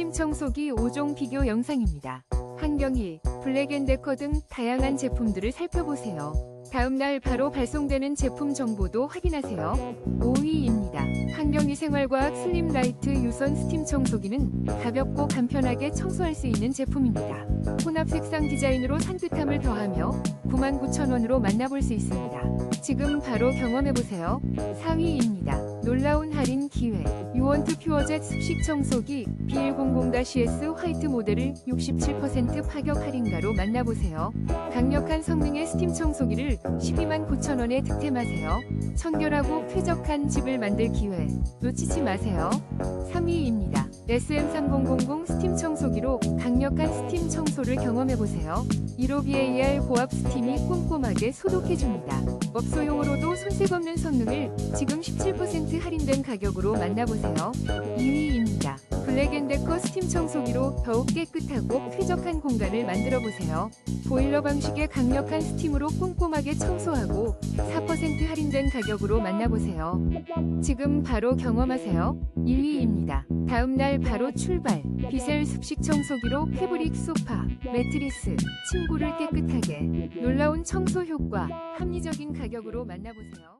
스팀 청소기 5종 비교 영상입니다. 한경이, 블랙앤데커 등 다양한 제품들을 살펴보세요. 다음날 바로 발송되는 제품 정보도 확인하세요. 5위입니다. 한경이 생활과학 슬림 라이트 유선 스팀 청소기는 가볍고 간편하게 청소할 수 있는 제품입니다. 혼합 색상 디자인으로 산뜻함을 더하며 99,000원으로 만나볼 수 있습니다. 지금 바로 경험해보세요. 4위입니다. 놀라운 할인 기회. 유원투 퓨어젯 습식 청소기 B100-S 화이트 모델을 67% 파격 할인가로 만나보세요. 강력한 성능의 스팀 청소기를 12만 9천 원에 득템하세요. 청결하고 쾌적한 집을 만들 기회 놓치지 마세요. 3위입니다. SM3000 스팀 청소기로 강력한 스팀 청소를 경험해보세요. 15BAR 고압 스팀이 꼼꼼하게 소독해줍니다. 업소용으로도 손색 없는 성능을 지금 17% 할인된 가격으로 만나보세요. 2위입니다. 블랙앤데커 스팀 청소기로 더욱 깨끗하고 쾌적한 공간을 만들어보세요. 보일러 방식의 강력한 스팀으로 꼼꼼하게 청소하고 4% 할인된 가격으로 만나보세요. 지금 바로 경험하세요. 1위입니다. 다음날 바로 출발. 비셀 습식 청소기로 패브릭 소파, 매트리스, 침구를 깨끗하게 놀라운 청소 효과, 합리적인 가격으로 만나보세요.